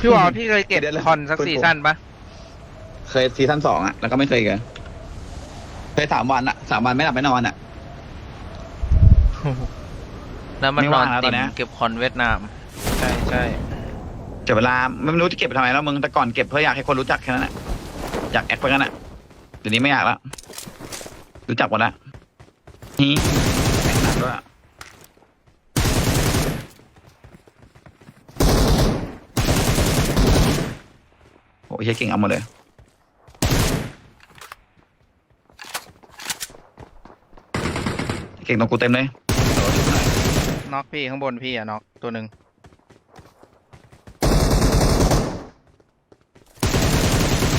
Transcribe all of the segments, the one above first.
พี่วอลพี่เคยเก็บเดี๋ยวเลยคอนสักคุณซีผมซั่นปะเคยซีซั่นสองอะแล้วก็ไม่เคยอีกันเคยสามวันอะสามวันไม่หลับไม่นอนอะแล้วมันไม่นอว่านงแล้วตติอนมเนี้ย เก็บคอนเวียดนาม ใช่ใช่เจ็บเวลาไม่รู้จะเก็บไปทำไมแล้วมึงแต่ก่อนเก็บเพื่ออยากให้คนรู้จักแค่นั้นแหละอยากแอคไปกันอะเดี๋ยวนี้ไม่อยากแล้วรู้จักหมดแล้วนี่แข่งหนักด้วย โอ้ยเฮียเก่งเอาหมดเลย เก่งตรงกูเต็มเลยน็อกพี่ข้างบนพี่อะน็อกตัวหนึ่ง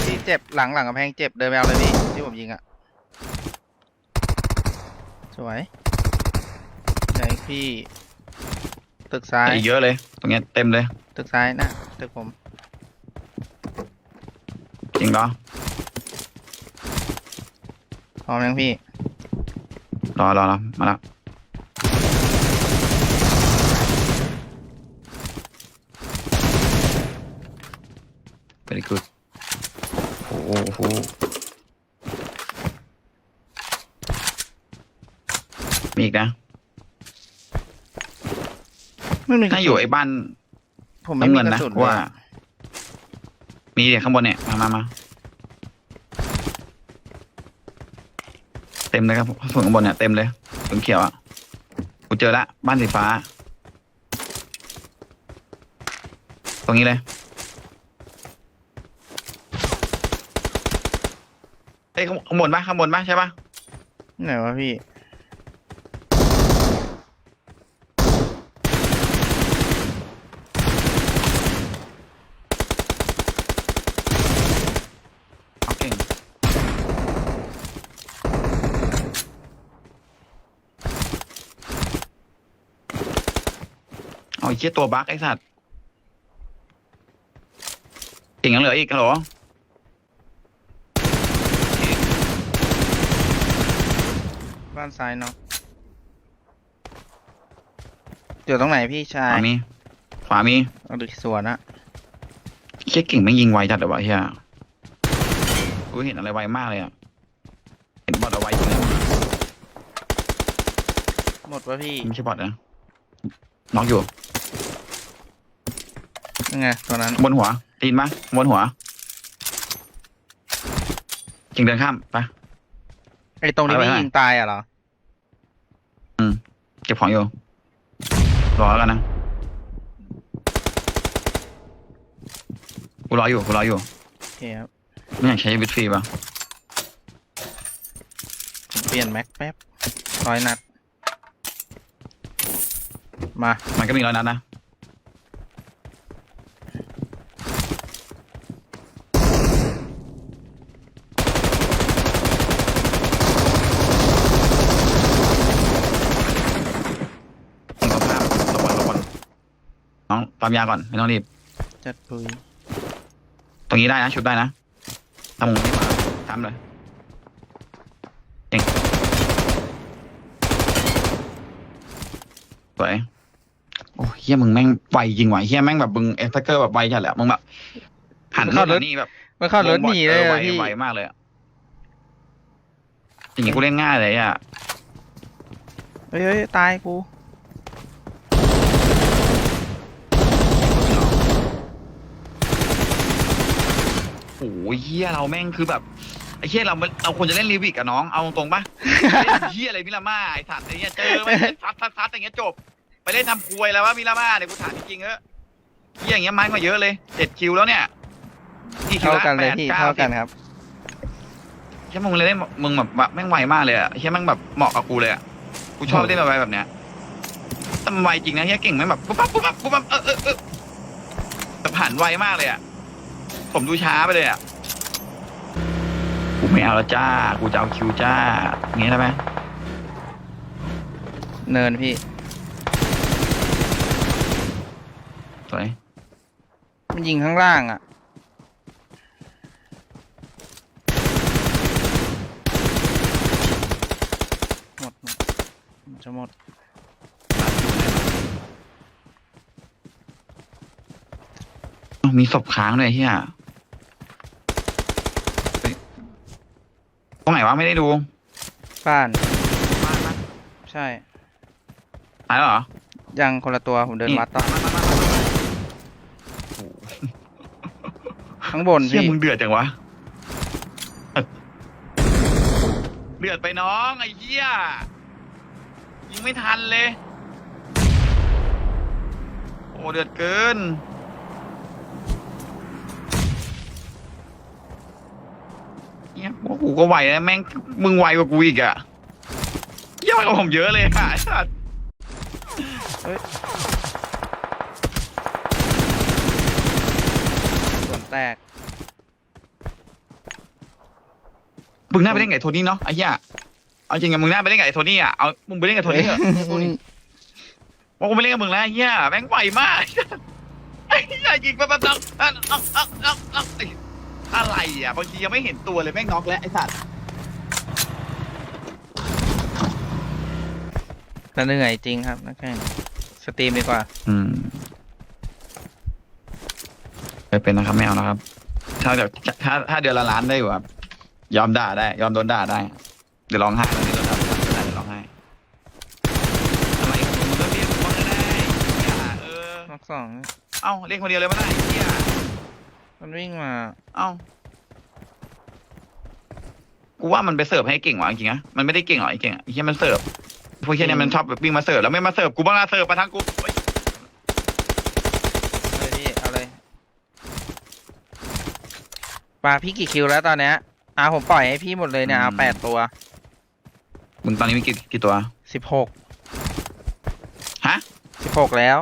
พี่เจ็บหลังหลังกำแพงเจ็บเดินไปเอาเลยพี่ที่ผมยิงอะสวยไหนพี่ ตึกซ้าย อีกเยอะเลย ตรงเนี้ยเต็มเลย ตึกซ้ายนะ ตึกผม จริงเหรอพร้อมยังพี่รอรอรอมาแล้วเป็นกูโอ้โหมีอีกนะไม่มีกระถ้าอยู่สุนไอ้บ้านผมไม่น้ำมีเงินกระนะสุนว่าเล ยมีเดี๋ยวข้างบนเนี่ย มามามาเต็มเลยครับส่วนข้างบนเนี่ยเต็มเลยถึงเขียวอะกูเจอละบ้านสีฟ้า ตรงนี้เลยเอ้ยข้างข้างบนปะข้างบนปะใช่ปะไหนวะพี่ เอาเก่งเอาไอ้เชี่ยตัวบั๊กไอ้สัตว์เก่งยังเหลืออีกฮัลโหลบ้านซ้ายน็อกอยู่ตรงไหนพี่ชาขยวามีขวามีเอาดูสวนอะเชี่ยเก่งไม่งยิงไวจัดเลยวะเฮียกูเห็นอะไรไวมากเลยอะเห็นบอทเอาไว้ยิงเลยหมดวะพี่ไม่ใช่บอทนะน็อกอยู่ ยังไงตัวนั้นบนหัวตีนปะบนหัวเก่งเดินข้ามไปไอ้ตรงนี้เอาไว้พี่ให้ยิงตายอะเหรอเก็บของอยู่รอแล้วกันนะกูรออยู่กูรออยู่โอเคครับไม่อยากใช้วิตฟรีป่ะผมเปลี่ยนแม็กแป๊บร้อยนัด มามันก็มีร้อยนัดนะ ต้องภาพระวังระวังน้อง ตามยาก่อนไม่ต้องรีบ จัดปุยตรงนี้ได้นะชุดได้นะทำมุมนี้มาทำเลยเก่งสวยโอ้เฮียมึงแม่งไวจริงว่ะเฮียแม่งแบบมึงเอ็กซ์เกอร์แบบไวจัดแหละมึงแบบหันเข้ารถถนี่แบบมันเข้ารถหนีเลยออไวอะพี่ไวมากเลยอะจริงๆกูเล่นง่ายเลยอะ เฮ้ยเฮ้ยตายกู โอ้ยเฮียเราแม่งคือแบบไอ้เฮียเราเราควรจะเล่นรีวิกกับน้องเอาตรงๆปะเล่นเฮียอะไรมิลาม่าไอ้สัตว์ไอ้เงี้ยเจอมันซัดซัดซัดอย่างเงี้ยจบ ไปเล่นทำควยแล้วว่ามิลาม่าเนี่ยกูถามจริงๆเออเฮียอย่างเงี้ยไม้มาเยอะเลยเจ็ดคิวแล้วเนี่ยกี่คิวเท่าละกันเลแปยดพี่เก้าเท่าสิกับนครับเฮียมึงเลยเล่นมึงแบบว่าแม่งไวมากเลยอะเฮียแม่งแบบเหมาะกับกูเลยอะกูชอบเล่นแบบแบบเนี้ยแต่มันไวจริงนะเฮียเก่งแม่งแบบปุ๊บปั๊บปุ๊บปั๊บปุ๊บปั๊บเออเออเออแต่ผ่านไวมากเลยอะ ผมดูช้าไปเลยอะกูไม่เอาแล้วจ้า กูจะเอาคิวจ้าอย่างเงี้ยได้ไหมเนินพี่ สวยมันยิงข้างล่างอะ หมดหมดมันจะหมดโอ้าวมีศพค้างด้วยเฮียเฮ้ยต รงไหนวะไม่ได้ดูบ้านบ้านปะใช่ตายแล้วเหรอยังคนละตัวผมเดินวัดต่อมามามามาข้างบนเชี่ยพี่มึงเดือดจังวะ เดือดไปน้องไอ้เหี้ยยิงไม่ทันเลย โอ้เดือดเกิน กกูก็ไหวนะแม่งมึงไวกว่ากูอีกอะเหี้ยอะกว่าผมเยอะเลยอะไอ้สัสส่วนแตกมึงน่าไปเล่นกับไอ้โทนี่เนาะไอ้เหี้ยเอาจริงอะมึงน่าไปเล่นกับไอ้โทนี่อะเอามึงไปเล่นกับโทนี่เถอะว่ากูไม่เล่นกับมึงแล้วไอ้เหี้ยแม่งไหวมากไอ้เหี้ยยิงไปปั๊บๆอะอะอะอะอะไอ้อะไรอะบางทียังไม่เห็นตัวเลยแม่งน็อกแล้วไอ้สัตว์แต่เหนื่อยจริงครับนักแข่งสตรีมดีกว่า อืมไปเป็นนะครับไม่เอานะครับ ถ้าเดี๋ยวถ้าถ้าเดือนละล้านได้อยู่ครับยอมด่าได้ ยอมโดนด่าได้ เดี๋ยวร้องไห้ตอนนี้โดนด่าเดี๋ยวร้องไห้อะไรของมึงมึงก็เรียกมึงก็ได้เหี้ยเออนอกสอง เอ้าเรียกคนเดียวเลยมั้ยไอ้เหี้ย มันวิ่งมา เอ้า กูว่ามันไปเสิร์ฟให้เก่งว่ะจริงๆนะ มันไม่ได้เก่งหรอกไอ้เก่งอะไอ้เหี้ยมันเสิร์ฟ พวกเหี้ยเนี่ยมันชอบแบบวิ่งมาเสิร์ฟแล้วไม่มาเสิร์ฟกูบ้างละเสิร์ฟมาทางกูเฮ้ยเลยพี่เอาเลยปลาพี่กี่คิวแล้วตอนเนี้ยอ่าผมปล่อยให้พี่หมดเลยเนี่ยเอาแปดตัวมึงตอนนี้มีกี่กี่ตัว สิบหกฮะ สิบหกแล้ว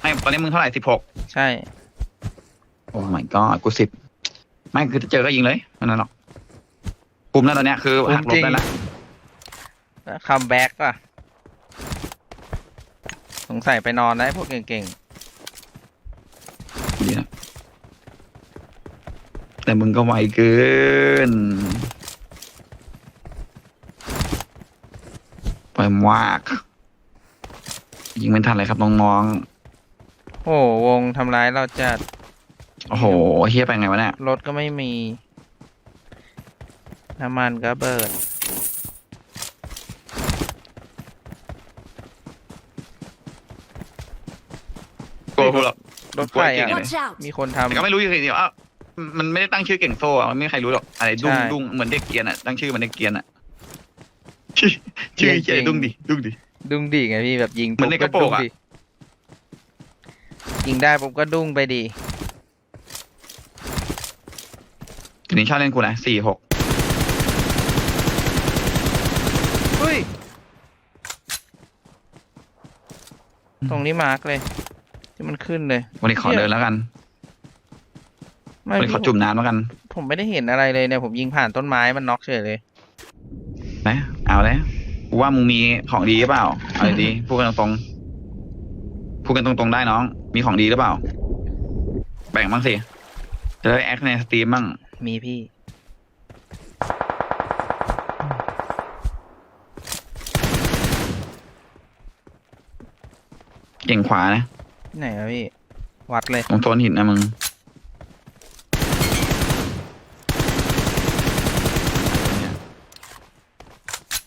ให้ตอนนี้มึงเท่าไหร่สิบหกใช่ โอ้ my god กูสิบไม่คือถ้าเจอก็ยิงเลยไม่นั่นหรอกปุ่มแล้วตอนเนี้ยคือหักหลบได้ละคัมแบ็กอะ สงสัยไปนอนได้พวกเก่งดีนะแต่มึงก็ไวเกินไปมากยิงไม่ทันเลยครับน้องๆ โอ้โหวงทำร้ายเราจัดๆ โอ้โหเฮียไปไงวะเนี่ย รถก็ไม่มี น้ำมันก็เบิด กลัวกูหรอก รถไฟเก่งอะเลย Watch out! มีคนแต่ก็ทำ ไม่รู้อยู่ดีว่ามันไม่ได้ตั้งชื่อเก่งโซ่อะมันไม่มีใครรู้หรอกอะไรดุ้งใช่ดุ้งเหมือนเด็กเกรียนอะตั้งชื่อเหมือนเด็กเกรียนอะชื่อชื่อจริงๆเฉยดุ้งดิดุ้งดิ ดุ้งดีไงพี่แบบยิงเหมือนในกระโปรงอะ ดุ้ดิยิงได้ผมก็ดุ้งไปดี ทีนี้ชอบเล่นกูนะสี่หกเฮ้ย ตรงนี้มาร์กเลย ที่มันขึ้นเลยวันนี้ขอเดินแล้วกันไม่วันนี้ขอพี่จุ่มน้ำแล้วกัน ผมไม่ได้เห็นอะไรเลยเนี่ย ผมยิงผ่านต้นไม้มันน็อกเฉยเลยนะเอาแล้วกูว่ามึงมีของดีหรือเปล่าเอาดีๆพูดกันตรงๆพูดกันตรงๆได้น้อง มีของดีหรือเปล่า แบ่งบ้างสิจะได้แอคในสตรีมบ้าง มีพี่ เก่งขวานะที่ไหนอะพี่ วัดเลย ตรงโซนหินนะมึง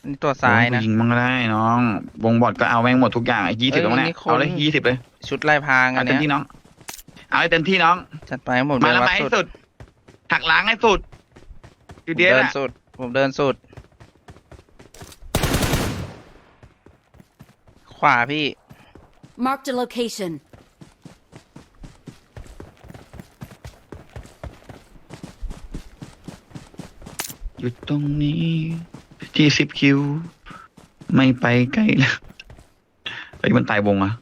นี่ตัวซ้ายนะโอ้ยิงมันก็ได้น้อง วงบอดก็เอาแม่งหมดทุกอย่างยี่สิบเอ้ยแล้วมั้งนี่เนี่ยคน เอาเลยยี่สิบเลยชุดลายพรางอัเอานเต็มเนี้ยที่น้อง เอาให้เต็มที่น้อง จัดไปให้ผมมาเดินแล้ววัไปดให้สุดสุด หักล้างให้สุดอยู่ผมเดียวเดินน่ะสุด ผมเดินสุด ขวาพี่ Marked a location. หยุดตรงนี้ที่สิบคิว ไม่ไปใกล้แล้วไอ้ยมันตายวงอะ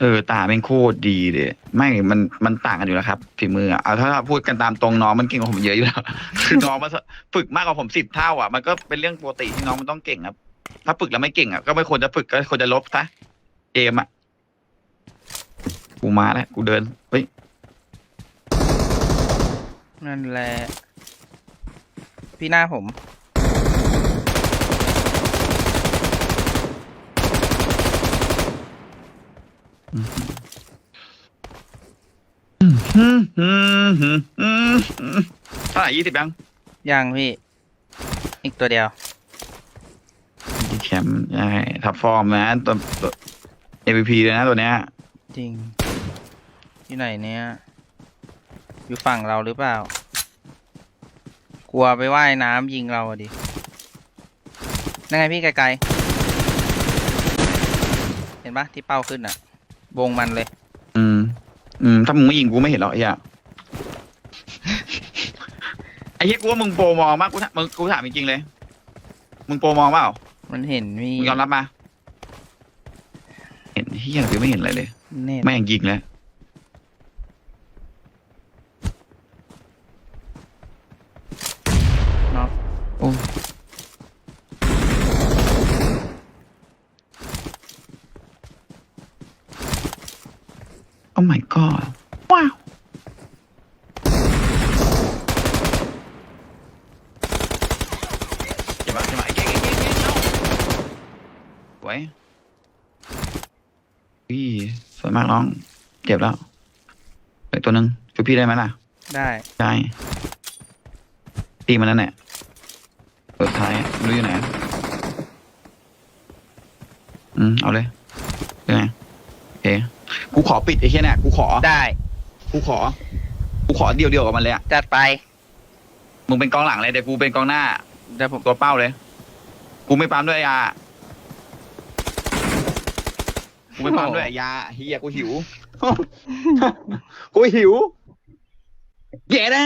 เออตาเป็นโคตรดีเลยไม่มันมันต่างกันอยู่แล้วครับฝีมืออะเอาถ้าพูดกันตามตรงน้องมันเก่งกว่าผมเยอะอยู่แล้ว คือน้องมันฝึกมากกว่าผมสิบเท่าอะมันก็เป็นเรื่องปกติที่น้องมันต้องเก่งครับ ถ้าฝึกแล้วไม่เก่งอะก็ไม่ควรจะฝึกก็ควรจะลบซะเกมอะกูมาแล้วกูเดินเฮ้ยนั่นแหละ พี่หน้าผม อ อืมอืมอืมอืมอืม เท่าไหร่ยี่สิบยังยังพี่ อีกตัวเดียวแคมป์ใช่ทับฟอร์มนะตัวตัว MVP เลยนะตัวเนี้ย จริง อยู่ไหนเนี่ย อยู่ฝั่งเราหรือเปล่า กลัวไปว่ายน้ำยิงเราอะดินั่นไงพี่ไกลๆ เห็นปะที่เป้าขึ้นอะ วงมันเลย อืม อืม ถ้ามึงไม่ยิงกูไม่เห็นหรอกไอ้เหี้ยไอ้เหี้ยกูว่ามึงโปรมองมากกูถามมึงกูถามจริงๆเลย มึงโปรมองเปล่ามันเห็นมีมึงยอมรับมา เห็นเหี้ยหรือไม่เห็นอะไรเลย เน็ตไม่ยังยิงเลย เนาะ โอ้โอ้ my god ว้าวเจ็บปะเจ็บปะไอ้เก่งเก่งเก่งเก่งเอาส วยพี่สวยมากน้อง เจ็บแล้วเหลือตัวหนึ่งช่วยพี่ได้ไหมล่ะ ได้ใช่ตีมันนั่นแหละเปิดท้ายไม่รู้อยู่ไหนอืมเอาเลยยังไงโอเคกูขอปิดไอ้เหี้ยเนี่ยกูขอได้กูขอ กูขอเดียวเดียวๆกับมันเลยอะจัดไปมึงเป็นกองหลังเลยเดี๋ยวกูเป็นกองหน้าเดี๋ยวผมตัวเป้าเลย กูไม่ปั๊มด้วยยากูไม่ปั๊มด้วยยาเฮียกูหิว กูหิวเย้นะ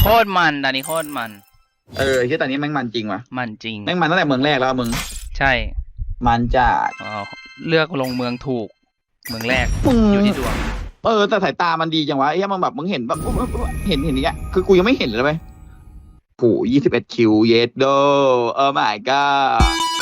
โคตรมันตอนนี้โคตรมัน เออที่ตอนนี้แม่งมันจริงว่ะมันจริง แม่งมันตั้งแต่เมืองแรกแล้วมึง ใช่มันจัดอ๋อเลือกลงเมืองถูก เมืองแรกมึงอยู่ที่ดวงเออแต่สายตามันดีจังวะไอ้เหี้ยมึงแบบมึงเห็นแบบเห็นเห็นอย่างเงี้ยคือกูยังไม่เห็นเลยเว้ย โหยี่สิบเอ็ดคิวเยสโดเออ my god